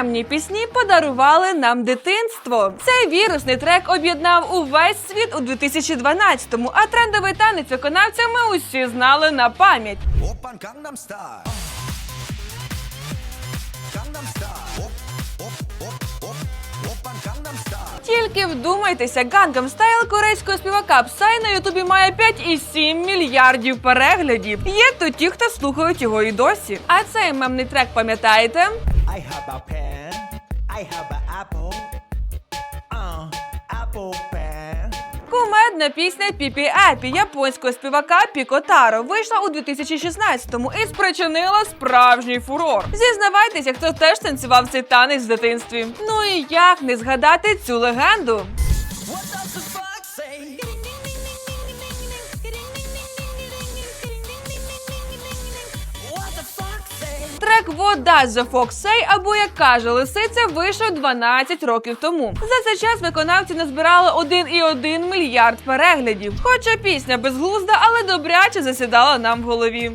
іноземні пісні подарували нам дитинство. Цей вірусний трек об'єднав увесь світ у 2012-му, А трендовий танець виконавця ми усі знали на пам'ять. Тільки вдумайтеся, Gangnam Style корейського співака Псай на Ютубі має 5,7 мільярдів переглядів. Є то ті, хто слухають його і досі. А цей мемний трек пам'ятаєте? I have a pen I have an apple uh, apple pen Кумедна пісня Піпі Епі японського співака Піко Таро вийшла у 2016-му і спричинила справжній фурор. Зізнавайтеся, хто теж танцював цей танець в дитинстві. Ну і як не згадати цю легенду? What does the Трек Вода Fox Say, або як каже лисиця, вийшов 12 років тому. За цей час виконавці назбирали 1,1 мільярд переглядів. Хоча пісня безглузда, але добряче засідала нам в голові.